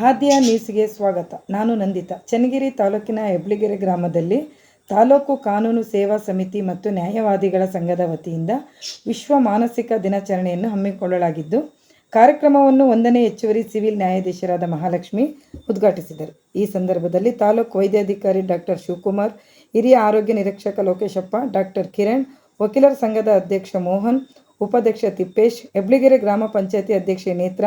ಹಾದಿಯ ನ್ಯೂಸ್ಗೆ ಸ್ವಾಗತ. ನಾನು ನಂದಿತಾ. ಚನ್ನಗಿರಿ ತಾಲೂಕಿನ ಹೆಬ್ಳಿಗೆರೆ ಗ್ರಾಮದಲ್ಲಿ ತಾಲೂಕು ಕಾನೂನು ಸೇವಾ ಸಮಿತಿ ಮತ್ತು ನ್ಯಾಯವಾದಿಗಳ ಸಂಘದ ವತಿಯಿಂದ ವಿಶ್ವ ಮಾನಸಿಕ ದಿನಾಚರಣೆಯನ್ನು ಹಮ್ಮಿಕೊಳ್ಳಲಾಗಿದ್ದು, ಕಾರ್ಯಕ್ರಮವನ್ನು ಒಂದನೇ ಹೆಚ್ಚುವರಿ ಸಿವಿಲ್ ನ್ಯಾಯಾಧೀಶರಾದ ಮಹಾಲಕ್ಷ್ಮಿ ಉದ್ಘಾಟಿಸಿದರು. ಈ ಸಂದರ್ಭದಲ್ಲಿ ತಾಲೂಕು ವೈದ್ಯಾಧಿಕಾರಿ ಡಾಕ್ಟರ್ ಶಿವಕುಮಾರ್, ಹಿರಿಯ ಆರೋಗ್ಯ ನಿರೀಕ್ಷಕ ಲೋಕೇಶಪ್ಪ ಡಾಕ್ಟರ್ ಕಿರಣ್, ವಕೀಲರ ಸಂಘದ ಅಧ್ಯಕ್ಷ ಮೋಹನ್, ಉಪಾಧ್ಯಕ್ಷ ತಿಪ್ಪೇಶ್ ಹೆಬ್ಳಿಗೆರೆ ಗ್ರಾಮ ಪಂಚಾಯತಿ ಅಧ್ಯಕ್ಷೆ ನೇತ್ರ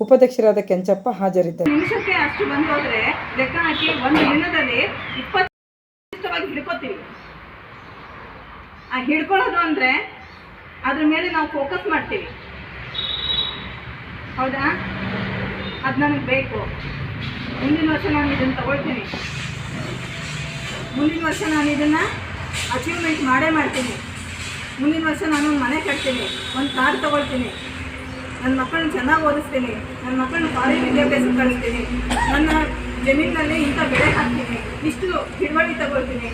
ಉಪಾಧ್ಯಕ್ಷರಾದ ಕೆಂಚಪ್ಪ ಹಾಜರಿದ್ದರು. ನಿಮಿಷಕ್ಕೆ ಅಷ್ಟು ಬಂದೋದ್ರೆ ಲೆಕ್ಕ ಹಾಕಿ ಒಂದು ದಿನದಲ್ಲಿ ಇಪ್ಪತ್ತು ಹಿಡ್ಕೋತೀವಿ. ಆ ಹಿಡ್ಕೊಳ್ಳೋದು ಅಂದ್ರೆ ಅದ್ರ ಮೇಲೆ ನಾವು ಫೋಕಸ್ ಮಾಡ್ತೀವಿ. ಹೌದಾ? ಅದು ಬೇಕು. ಮುಂದಿನ ವರ್ಷ ನಾನು ಇದನ್ನ ತಗೊಳ್ತೀನಿ. ಮುಂದಿನ ವರ್ಷ ನಾನು ಇದನ್ನು ಅಚೀವ್ಮೆಂಟ್ ಮಾಡೇ ಮಾಡ್ತೀನಿ. ಮುಂದಿನ ವರ್ಷ ನಾನು ಒಂದು ಮನೆ ಕಟ್ತೀನಿ. ಒಂದು ಕಾರ್ ತಗೊಳ್ತೀನಿ. ನನ್ನ ಮಕ್ಕಳನ್ನ ಚೆನ್ನಾಗಿ ಓದಿಸ್ತೀನಿ. ನನ್ನ ಮಕ್ಕಳನ್ನ ಕಾಲೇಜ್ ವಿದ್ಯಾಭ್ಯಾಸ ಕಳಿಸ್ತೀನಿ. ನನ್ನ ಜಮೀನಿನಲ್ಲಿ ಇಂಥ ಬೆಳೆ ಹಾಕ್ತೀನಿ. ಇಷ್ಟು ಹಿಡುವಳಿ ತಗೊಳ್ತೀನಿ.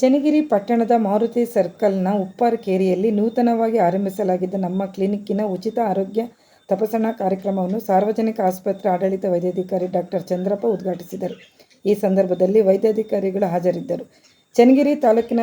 ಚನ್ನಗಿರಿ ಪಟ್ಟಣದ ಮಾರುತಿ ಸರ್ಕಲ್ನ ಉಪ್ಪಾರ ಕೇರಿಯಲ್ಲಿ ನೂತನವಾಗಿ ಆರಂಭಿಸಲಾಗಿದ್ದ ನಮ್ಮ ಕ್ಲಿನಿಕ್ಕಿನ ಉಚಿತ ಆರೋಗ್ಯ ತಪಾಸಣಾ ಕಾರ್ಯಕ್ರಮವನ್ನು ಸಾರ್ವಜನಿಕ ಆಸ್ಪತ್ರೆ ಆಡಳಿತ ವೈದ್ಯಾಧಿಕಾರಿ ಡಾಕ್ಟರ್ ಚಂದ್ರಪ್ಪ ಉದ್ಘಾಟಿಸಿದರು. ಈ ಸಂದರ್ಭದಲ್ಲಿ ವೈದ್ಯಾಧಿಕಾರಿಗಳು ಹಾಜರಿದ್ದರು. ಚನ್ನಗಿರಿ ತಾಲೂಕಿನ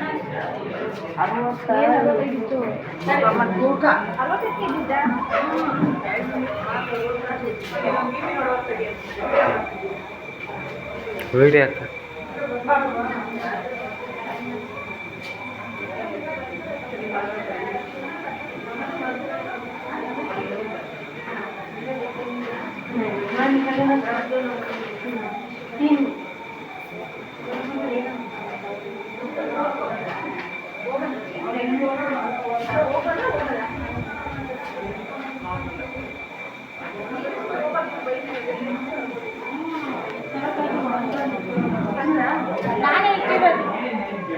ಆಹಾರ ಏನು ಸೇವನೆ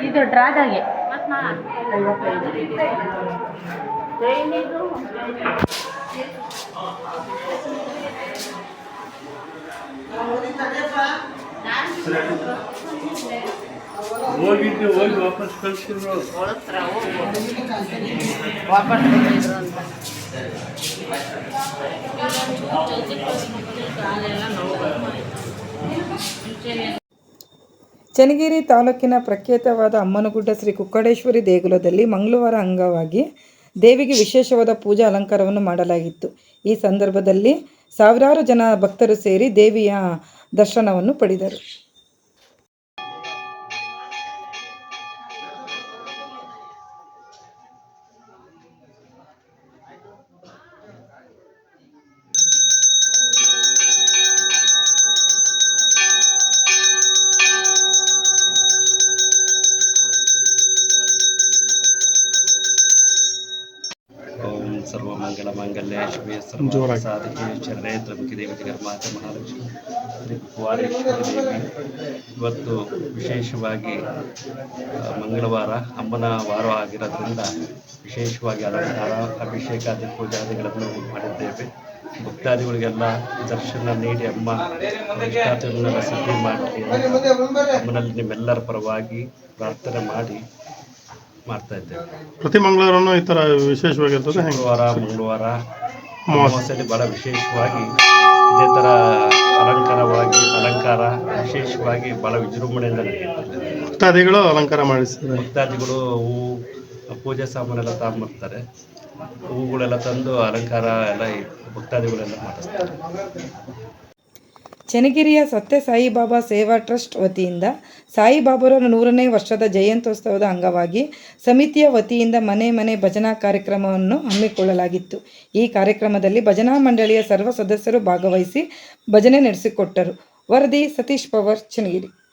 ಇದು ಡ್ರಾದಾಗೆ ಹೋಗಿದ್ದು, ಹೋಗಿ ವಾಪಸ್ ವಾಪಸ್ ಚನ್ನಗಿರಿ ತಾಲೂಕಿನ ಪ್ರಖ್ಯಾತವಾದ ಅಮ್ಮನಗುಡ್ಡ ಶ್ರೀ ಕುಕ್ಕಡೇಶ್ವರಿ ದೇಗುಲದಲ್ಲಿ ಮಂಗಳವಾರ ಅಂಗವಾಗಿ ದೇವಿಗೆ ವಿಶೇಷವಾದ ಪೂಜಾ ಅಲಂಕಾರವನ್ನು ಮಾಡಲಾಗಿತ್ತು. ಈ ಸಂದರ್ಭದಲ್ಲಿ ಸಾವಿರಾರು ಜನ ಭಕ್ತರು ಸೇರಿ ದೇವಿಯ ದರ್ಶನವನ್ನು ಪಡೆದರು. ಸರ್ವಮಂಗಲಮಾಂಗಲ್ಯ ಶಿವೆ ಸರ್ವಸಾಧಕೆ ಶರಣೆ ತ್ರಮುಖಿ ದೇವತೆ ಕರ್ಮಾತ ಮಹಾಲಕ್ಷ್ಮಿ ಕುಮಾರೇಶ್ವರಿ ದೇವಿ ಇವತ್ತು ವಿಶೇಷವಾಗಿ ಮಂಗಳವಾರ ಅಮ್ಮನ ವಾರ ಆಗಿರೋದ್ರಿಂದ ವಿಶೇಷವಾಗಿ ಅಲಂಕಾರ ಅಭಿಷೇಕ ಅಭಿಷೇಕಾದಿ ಪೂಜಾದಿಗಳನ್ನು ಮಾಡಿದ್ದೇವೆ. ಭಕ್ತಾದಿಗಳಿಗೆಲ್ಲ ದರ್ಶನ ನೀಡಿ ಅಮ್ಮ ಸಿದ್ಧಿ ಮಾಡಿ. ಅಮ್ಮನಲ್ಲಿ ನಿಮ್ಮೆಲ್ಲರ ಪರವಾಗಿ ಪ್ರಾರ್ಥನೆ ಮಾಡಿ. ಮಾಡ್ತಾ ಇದ್ದೇವೆ. ಪ್ರತಿ ಮಂಗಳವಾರನೂ ಈ ಥರ ವಿಶೇಷವಾಗಿರ್ತದೆ ಶುಕ್ರವಾರ ಮಂಗಳವಾರ ಅಮಾವಾಸ್ಯೆಯಲ್ಲಿ ಬಹಳ ವಿಶೇಷವಾಗಿ ಇದೇ ಥರ ಅಲಂಕಾರವಾಗಿ ಅಲಂಕಾರ ವಿಶೇಷವಾಗಿ ಬಹಳ ವಿಜೃಂಭಣೆಯಿಂದ ನಡೆಯುತ್ತೆ. ಭಕ್ತಾದಿಗಳು ಅಲಂಕಾರ ಮಾಡಿಸ್ತಾರೆ. ಭಕ್ತಾದಿಗಳು ಹೂವು ಪೂಜೆ ಸಾಮಾನೆಲ್ಲ ತಗೊಂಬರ್ತಾರೆ ಹೂವುಗಳೆಲ್ಲ ತಂದು ಅಲಂಕಾರ ಎಲ್ಲ ಭಕ್ತಾದಿಗಳೆಲ್ಲ ಮಾಡಿಸ್ತಾರೆ. ಚನ್ನಗಿರಿಯ ಸತ್ಯ ಸಾಯಿಬಾಬಾ ಸೇವಾ ಟ್ರಸ್ಟ್ ವತಿಯಿಂದ ಸಾಯಿಬಾಬಾರವರ ನೂರನೇ ವರ್ಷದ ಜಯಂತ್ಯೋತ್ಸವದ ಅಂಗವಾಗಿ ಸಮಿತಿಯ ವತಿಯಿಂದ ಮನೆ ಮನೆ ಭಜನಾ ಕಾರ್ಯಕ್ರಮವನ್ನು ಹಮ್ಮಿಕೊಳ್ಳಲಾಗಿತ್ತು. ಈ ಕಾರ್ಯಕ್ರಮದಲ್ಲಿ ಭಜನಾ ಮಂಡಳಿಯ ಸರ್ವ ಸದಸ್ಯರು ಭಾಗವಹಿಸಿ ಭಜನೆ ನಡೆಸಿಕೊಟ್ಟರು. ವರದಿ ಸತೀಶ್ ಪವರ್, ಚನ್ನಗಿರಿ ಿ.